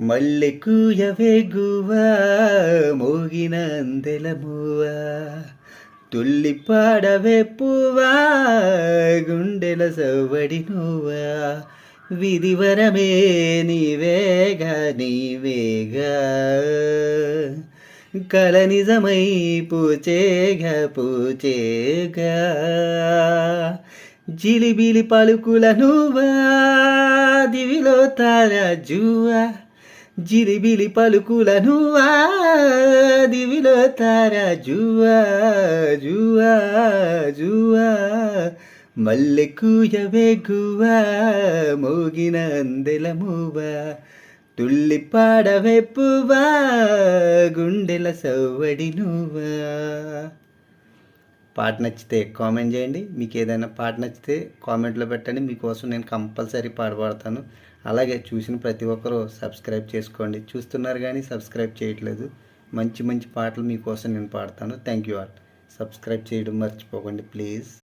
మల్లె కూయవే గువా మోగిన తుల్లి పాడవే పువ్వా గుండెల సవ్వడి నువ్వ. విధివరమే నీవేగా నీవేగా. కల నిజమై పూచేగా పూచేగా జిలిబిలి పలుకుల నువ్వా దివిలో తారా జువా. జిలిబిలి పలుకులను దివిలో తారా జువా జువా జువా. మల్లె కూయవే గువా మోగిన అందెల మూవా. తుల్లి పాడవే పువ్వా గుండెల సవ్వడి నువ్వా. పాట నచ్చితే కామెంట్ చేయండి. మీకు ఏదైనా పాట నచ్చితే కామెంట్లో పెట్టండి. మీకోసం నేను కంపల్సరీ పాడబడతాను అలాగే చూసిన ప్రతి ఒక్కరూ సబ్స్క్రైబ్ చేసుకోండి. చూస్తున్నారు కానీ సబ్స్క్రైబ్ చేయట్లేదు. మంచి మంచి పాటలు మీకోసం నేను పాడతాను. Thank you all. సబ్స్క్రైబ్ చేయడం మర్చిపోకండి ప్లీజ్.